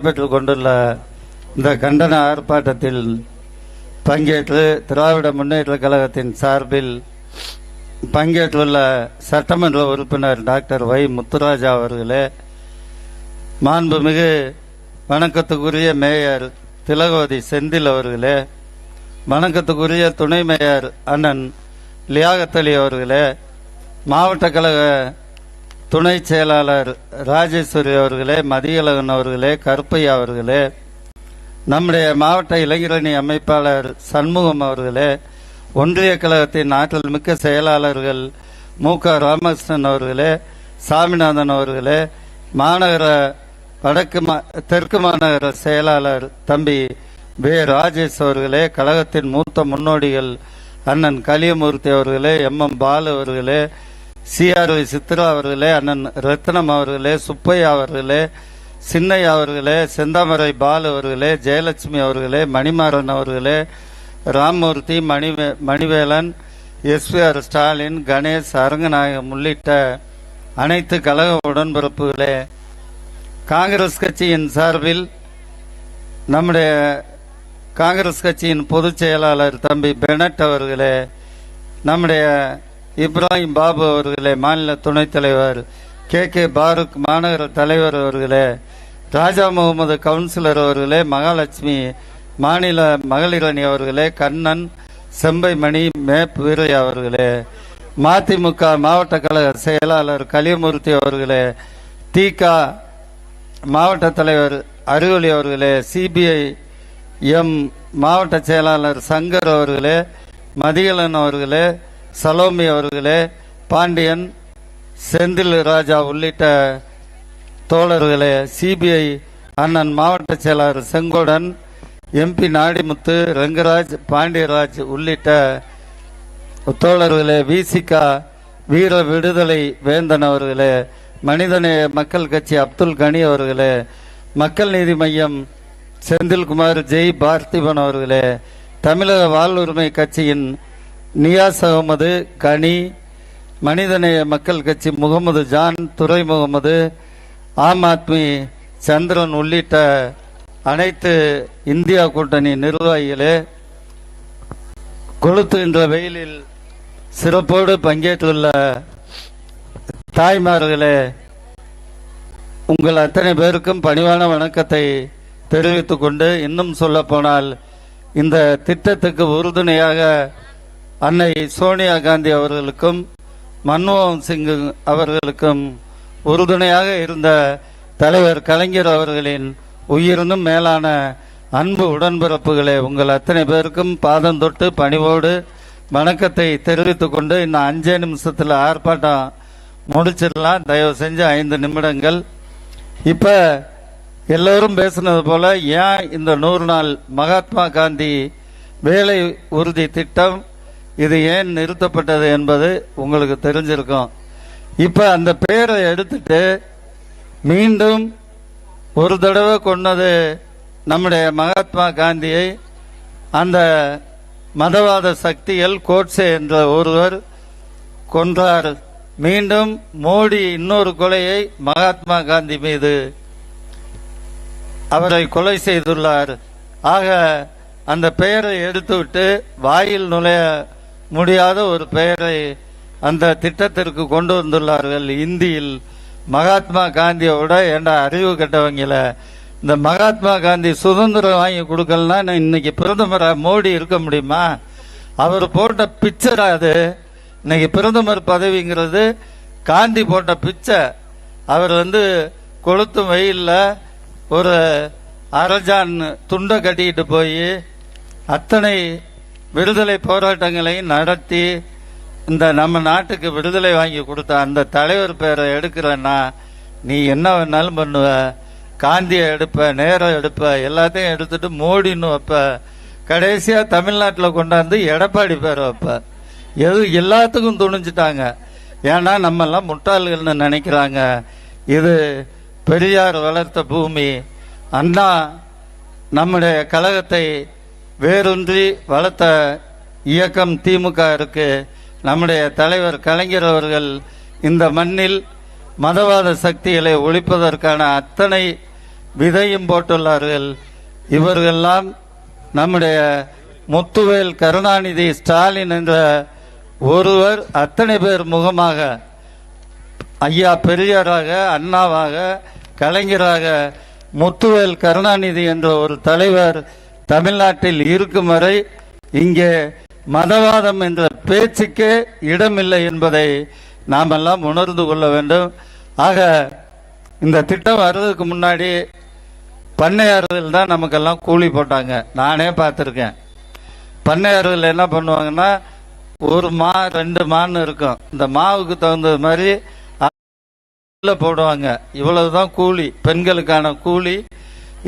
நடைபெற்றுக் கொண்டுள்ள இந்த கண்டன ஆர்ப்பாட்டத்தில் பங்கேற்று திராவிட முன்னேற்ற கழகத்தின் சார்பில் பங்கேற்றுள்ள சட்டமன்ற உறுப்பினர் டாக்டர் வை முத்துராஜா அவர்களே மாண்புமிகு வணக்கத்துக்குரிய மேயர் திலகவதி செந்தில் அவர்களே வணக்கத்துக்குரிய துணை மேயர் அண்ணன் லியாகத்தலி அவர்களே மாவட்ட கழக துணை செயலாளர் ராஜேஸ்வரி அவர்களே மதியழகன் அவர்களே கருப்பையா அவர்களே நம்முடைய மாவட்ட இளைஞரணி அமைப்பாளர் சண்முகம் அவர்களே ஒன்றிய கழகத்தின் ஆற்றல் மிக்க செயலாளர்கள் மு. க. ராமகிருஷ்ணன் அவர்களே சாமிநாதன் அவர்களே மாநகர வடக்கு மா- தெற்கு மாநகர செயலாளர் தம்பி வே. ராஜேஷ் அவர்களே கழகத்தின் மூத்த முன்னோடிகள் அண்ணன் கலியமூர்த்தி அவர்களே எம். எம். பாலு அவர்களே சிஆர்வி சித்ரா அவர்களே அண்ணன் ரத்னம் அவர்களே சுப்பையா அவர்களே சின்னையா அவர்களே செந்தாமரை பாலு அவர்களே ஜெயலட்சுமி அவர்களே மணிமாறன் அவர்களே ராம்மூர்த்தி மணிவே மணிவேலன் எஸ்விஆர் ஸ்டாலின் கணேஷ் அரங்கநாயகம் உள்ளிட்ட அனைத்து கழக உடன்பிறப்புகளே காங்கிரஸ் கட்சியின் சார்பில் நம்முடைய காங்கிரஸ் கட்சியின் பொதுச் செயலாளர் தம்பி பெனட் அவர்களே நம்முடைய இப்ராஹிம் பாபு அவர்களே மாநில துணைத் தலைவர். கே. கே. பாருக் மாநகர தலைவர் அவர்களே ராஜா முகமது கவுன்சிலர் அவர்களே மகாலட்சுமி மாநில மகளிரணி அவர்களே கண்ணன் செம்பை மணி மேப் வீரையா அவர்களே மதிமுக மாவட்ட கழக செயலாளர் கலியமூர்த்தி அவர்களே தீகா மாவட்ட தலைவர் அருகொலி அவர்களே சிபிஐ எம் மாவட்ட செயலாளர் சங்கர் அவர்களே மதிகலன் அவர்களே சலோமி அவர்களே பாண்டியன் செந்தில் ராஜா உள்ளிட்ட தோழர்களே சிபிஐ அண்ணன் மாவட்ட செயலாளர் செங்கோடன் எம்பி நாடிமுத்து ரங்கராஜ் பாண்டியராஜ் உள்ளிட்ட தோழர்களே விசிகா வீர விடுதலை வேந்தன் அவர்களே மனிதநேய மக்கள் கட்சி அப்துல் கனி அவர்களே மக்கள் நீதி மையம் செந்தில்குமார் ஜெய் பார்த்திபன் அவர்களே தமிழக வாழ்வுரிமை கட்சியின் நியாஸ் அகமது கனி மனிதநேய மக்கள் கட்சி முகமது ஜான் துரை முகமது ஆம் ஆத்மி சந்திரன் உள்ளிட்ட அனைத்து இந்தியா கூட்டணி நிர்வாகிகளே கொளுத்துகின்ற வெயிலில் சிறப்போடு பங்கேற்றுள்ள தாய்மார்களே உங்கள் அத்தனை பேருக்கும் பணிவான வணக்கத்தை தெரிவித்துக் கொண்டு இன்னும் சொல்ல போனால் இந்த திட்டத்துக்கு உறுதுணையாக அன்னை சோனியா காந்தி அவர்களுக்கும் மன்மோகன் சிங் அவர்களுக்கும் உறுதுணையாக இருந்த தலைவர் கலைஞர் அவர்களின் உயிருந்தும் மேலான அன்பு உடன்பிறப்புகளே உங்கள் அத்தனை பேருக்கும் பாதம் தொட்டு பணிவோடு வணக்கத்தை தெரிவித்துக் கொண்டு இன்னும் அஞ்சே நிமிஷத்தில் ஆர்ப்பாட்டம் முடிச்சிடலாம். தயவு செஞ்சு ஐந்து நிமிடங்கள். இப்போ எல்லோரும் பேசுனது போல ஏன் இந்த நூறு நாள் மகாத்மா காந்தி வேலை உறுதி திட்டம் இது ஏன் நிறுத்தப்பட்டது என்பது உங்களுக்கு தெரிஞ்சிருக்கும். இப்ப அந்த பேரை எடுத்துட்டு மீண்டும் ஒரு தடவை கொண்டது நம்முடைய மகாத்மா காந்தியை அந்த மதவாத சக்திகள் கோட்சே என்ற ஒருவர் கொன்றார். மீண்டும் மோடி இன்னொரு கொலையை மகாத்மா காந்தி மீது அவரை கொலை செய்துள்ளார். ஆக அந்த பெயரை எடுத்துவிட்டு வாயில் நுழைய முடியாத ஒரு பெயரை அந்த திட்டத்திற்கு கொண்டு வந்துள்ளார்கள். இந்தியில் மகாத்மா காந்தியோட ஏண்டா அறிவு கெட்டவங்கள? இந்த மகாத்மா காந்தி சுதந்திரம் வாங்கி கொடுக்கலன்னா இன்னைக்கு பிரதமராக மோடி இருக்க முடியுமா? அவர் போட்ட பிக்சரா அது? இன்னைக்கு பிரதமர் பதவிங்கிறது காந்தி போட்ட பிக்சர். அவர் வந்து கொளுத்தும் வெயிலில் ஒரு அரஜான் துண்டை கட்டிக்கிட்டு போய் அத்தனை விடுதலை போராட்டங்களையும் நடத்தி இந்த நம்ம நாட்டுக்கு விடுதலை வாங்கி கொடுத்த அந்த தலைவர் பேரை எடுக்கிறன்னா நீ என்ன வேணாலும் பண்ணுவ. காந்தியை எடுப்ப நேரம் எடுப்ப எல்லாத்தையும் எடுத்துட்டு மோடின்னு வைப்ப. கடைசியாக தமிழ்நாட்டில் கொண்டாந்து எடப்பாடி பேரை வைப்ப. எது எல்லாத்துக்கும் துணிஞ்சிட்டாங்க. ஏன்னா நம்மெல்லாம் முட்டாள்கள்னு நினைக்கிறாங்க. இது பெரியார் வளர்த்த பூமி. அண்ணா நம்முடைய கழகத்தை வேரூன்றி வளர்த்த இயக்கம் திமுக இருக்கு. நம்முடைய தலைவர் கலைஞர் அவர்கள் இந்த மண்ணில் மதவாத சக்திகளை ஒழிப்பதற்கான அத்தனை விதையும் போட்டுள்ளார்கள். இவர்களெல்லாம் நம்முடைய முத்துவேல் கருணாநிதி ஸ்டாலின் என்ற ஒருவர் அத்தனை பேர் முகமாக ஐயா பெரியாராக அண்ணாவாக கலைஞராக முத்துவேல் கருணாநிதி என்ற ஒரு தலைவர் தமிழ்நாட்டில் இருக்கும் வரை இங்கே மதவாதம் என்ற பேச்சுக்கே இடமில்லை என்பதை நாம் எல்லாம் உணர்ந்து கொள்ள வேண்டும். ஆக இந்த திட்டம் வர்றதுக்கு முன்னாடி பண்ணையாறுதல் தான் நமக்கெல்லாம் கூலி போட்டாங்க. நானே பார்த்துருக்கேன். பண்ணையாறுதல் என்ன பண்ணுவாங்கன்னா ஒரு மா ரெண்டு மான்னு இருக்கும். இந்த மாவுக்கு தகுந்த மாதிரி போடுவாங்க. இவ்வளவுதான் கூலி. பெண்களுக்கான கூலி.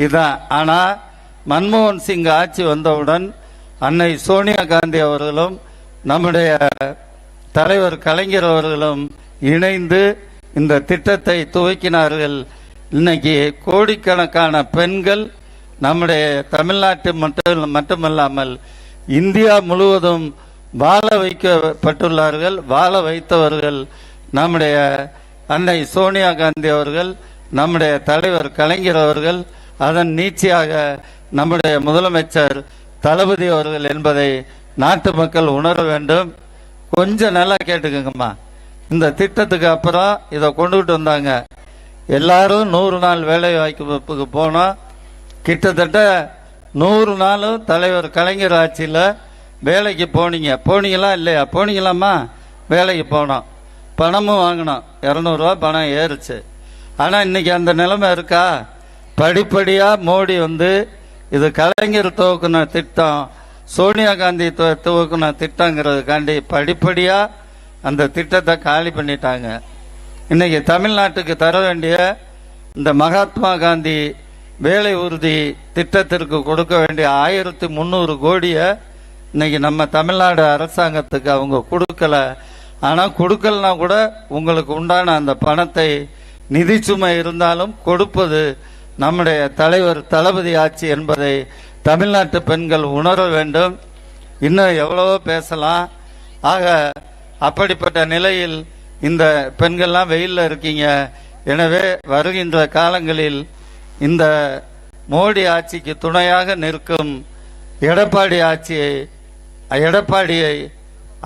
இதான். ஆனால் மன்மோகன் சிங் ஆட்சி வந்தவுடன் அன்னை சோனியா காந்தி அவர்களும் நம்முடைய தலைவர் கலைஞர் அவர்களும் இணைந்து இந்த திட்டத்தை துவக்கினார்கள். இன்னைக்கு கோடிக்கணக்கான பெண்கள் நம்முடைய தமிழ்நாட்டு மட்டும் மட்டுமல்லாமல் இந்தியா முழுவதும் வாழ வைக்கப்பட்டுள்ளார்கள் வாழ வைத்தவர்கள் நம்முடைய அன்னை சோனியா காந்தி அவர்கள் நம்முடைய தலைவர் கலைஞர் அவர்கள் அதன் நீட்சியாக நம்முடைய முதலமைச்சர் தளபதி அவர்கள் என்பதை நாட்டு மக்கள் உணர வேண்டும். கொஞ்சம் நல்லா கேட்டுக்கோங்கம்மா. இந்த திட்டத்துக்கு அப்புறம் இதை கொண்டுகிட்டு வந்தாங்க. எல்லாரும் நூறு நாள் வேலை வாய்ப்புக்கு போனோம். கிட்டத்தட்ட நூறு நாளும் தலைவர் கலைஞர் ஆட்சியில் வேலைக்கு போனீங்க. போனீங்களா இல்லையா? போனீங்களாம்மா? வேலைக்கு போனோம். பணமும் வாங்கினோம். இரநூறுவா பணம் ஏறுச்சு. ஆனால் இன்னைக்கு அந்த நிலைமை இருக்கா? படிப்படியாக மோடி வந்து இது கலைஞர் துவக்குன திட்டம் சோனியா காந்தி துவ- துவக்குன திட்டங்கிறதுக்காண்டி படிப்படியாக அந்த திட்டத்தை காலி பண்ணிட்டாங்க. இன்னைக்கு தமிழ்நாட்டுக்கு தர வேண்டிய இந்த மகாத்மா காந்தி வேலை உறுதி திட்டத்திற்கு கொடுக்க வேண்டிய ஆயிரத்தி முந்நூறு கோடியை இன்னைக்கு நம்ம தமிழ்நாடு அரசாங்கத்துக்கு அவங்க கொடுக்கல. ஆனால் கொடுக்கலனா கூட உங்களுக்கு உண்டான அந்த பணத்தை நிதி சுமை இருந்தாலும் கொடுப்பது நம்முடைய தலைவர் தளபதி ஆட்சி என்பதை தமிழ்நாட்டு பெண்கள் உணர வேண்டும். இன்னும் எவ்வளவோ பேசலாம். ஆக அப்படிப்பட்ட நிலையில் இந்த பெண்கள்லாம் வெயிலில் இருக்கீங்க. எனவே வருகின்ற காலங்களில் இந்த மோடி ஆட்சிக்கு துணையாக நிற்கும் எடப்பாடி ஆட்சியை எடப்பாடியை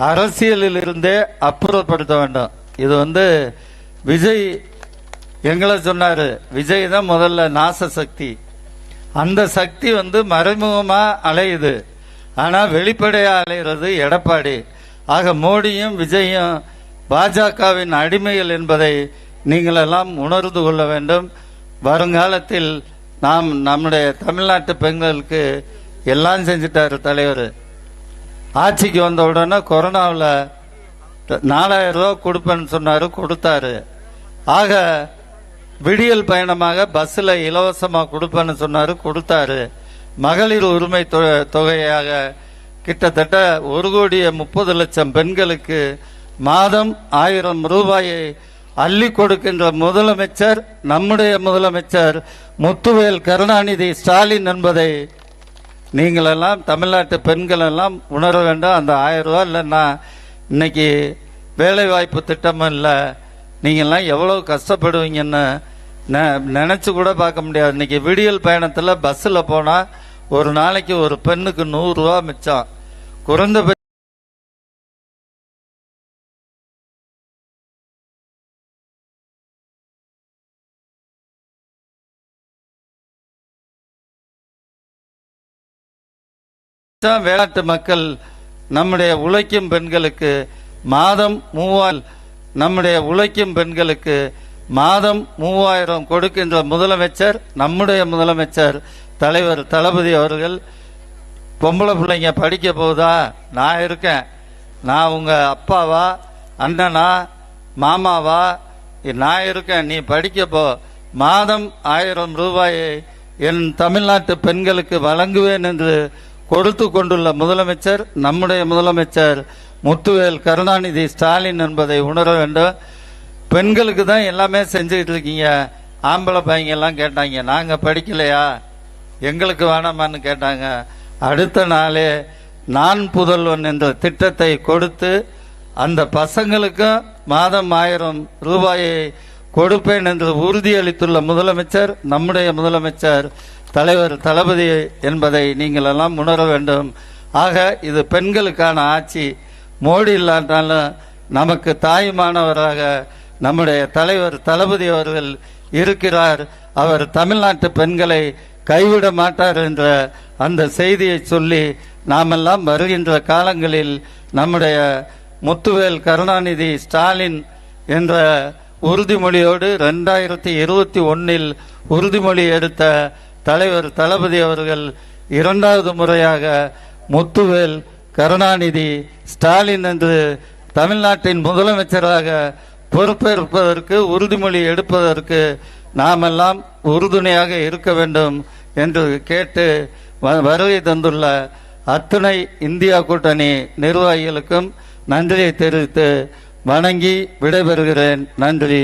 அரசியலில் இருந்தே அப்புறப்படுத்த வேண்டும். இது வந்து விஜய் எங்களை சொன்னாரு விஜய் தான் முதல்ல நாச சக்தி. அந்த சக்தி வந்து மறைமுகமா அலையுது. ஆனா வெளிப்படையா அலைகிறது எடப்பாடி. ஆக மோடியும் விஜயும் பாஜகவின் அடிமைகள் என்பதை நீங்களெல்லாம் உணர்ந்து கொள்ள வேண்டும். வருங்காலத்தில் நாம் நம்முடைய தமிழ்நாட்டு பெண்களுக்கு எல்லாம் செஞ்சிட்டார் தலைவர். ஆட்சிக்கு வந்த உடனே கொரோனாவில் நாலாயிரம் ரூபா கொடுப்பேன்னு சொன்னார் கொடுத்தாரு. ஆக விடியல் பயணமாக பஸ்ஸில் இலவசமாக கொடுப்பேன்னு சொன்னார் கொடுத்தாரு. மகளிர் உரிமை தொ- தொகையாக கிட்டத்தட்ட ஒரு கோடியே முப்பது லட்சம் பெண்களுக்கு மாதம் ஆயிரம் ரூபாயை அள்ளி கொடுக்கின்ற முதலமைச்சர் நம்முடைய முதலமைச்சர் முத்துவேல் கருணாநிதி ஸ்டாலின் என்பதை நீங்கள் எல்லாம் தமிழ்நாட்டு பெண்கள் எல்லாம் உணர வேண்டும். அந்த ஆயிரம் ரூபா இல்லைன்னா இன்னைக்கு வேலைவாய்ப்பு திட்டம் திட்டமும் இல்லை. நீங்கள்லாம் எவ்வளோ கஷ்டப்படுவீங்கன்னு நெ- நினைச்சு கூட பார்க்க முடியாது. இன்னைக்கு விடியல் பயணத்தில் பஸ்ஸில் போனால் ஒரு நாளைக்கு ஒரு பெண்ணுக்கு நூறுரூவா மிச்சம். குறைந்தபட்ச வேளாட்டு மக்கள் நம்முடைய உழைக்கும் பெண்களுக்கு மாதம் மூவால் நம்முடைய உழைக்கும் பெண்களுக்கு மாதம் மூவாயிரம் கொடுக்கின்ற முதலமைச்சர் நம்முடைய முதலமைச்சர் தலைவர் தளபதி அவர்கள் பொம்பளை பிள்ளைங்க படிக்க போகுதா? நான் இருக்கேன். நான் உங்கள் அப்பாவா? அண்ணனா? மாமாவா? நான் இருக்கேன். நீ படிக்க போ. மாதம் ஆயிரம் ரூபாயை என் தமிழ்நாட்டு பெண்களுக்கு வழங்குவேன் என்று கொடுத்து கொண்டுள்ள முதலமைச்சர் நம்முடைய முதலமைச்சர் முத்துவேல் கருணாநிதி ஸ்டாலின் என்பதை உணர வேண்டும். பெண்களுக்கு தான் எல்லாமே செஞ்சுக்கிட்டு இருக்கீங்க. ஆம்பளை பையங்க எல்லாம் கேட்டாங்க நாங்கள் படிக்கலையா? எங்களுக்கு வேணாமான்னு கேட்டாங்க. அடுத்த நாளே நான் புதல்வன் என்ற திட்டத்தை கொடுத்து அந்த பசங்களுக்கும் மாதம் ஆயிரம் ரூபாயை கொடுப்பேன் என்று உறுதியளித்துள்ள முதலமைச்சர் நம்முடைய முதலமைச்சர் தலைவர் தளபதி என்பதை நீங்கள் எல்லாம் உணர வேண்டும். ஆக இது பெண்களுக்கான ஆட்சி. மோடி இல்லாட்டாலும் நமக்கு தாயுமானவராக நம்முடைய தலைவர் தளபதி அவர்கள் இருக்கிறார். அவர் தமிழ்நாட்டு பெண்களை கைவிட மாட்டார் என்ற அந்த செய்தியை சொல்லி நாமெல்லாம் வருகின்ற காலங்களில் நம்முடைய முத்துவேல் கருணாநிதி ஸ்டாலின் என்ற உறுதிமொழியோடு ரெண்டாயிரத்தி இருபத்தி ஒன்னில் உறுதிமொழி எடுத்த தலைவர் தளபதி அவர்கள் இரண்டாவது முறையாக முத்துவேல் கருணாநிதி ஸ்டாலின் என்று தமிழ்நாட்டின் முதலமைச்சராக பொறுப்பேற்பதற்கு உறுதிமொழி எடுப்பதற்கு நாமெல்லாம் உறுதுணையாக இருக்க வேண்டும் என்று கேட்டு வ- வருகை தந்துள்ள அத்துணை இந்தியா கூட்டணி நிர்வாகிகளுக்கும் நன்றியை தெரிவித்து வணங்கி விடைபெறுகிறேன். நன்றி.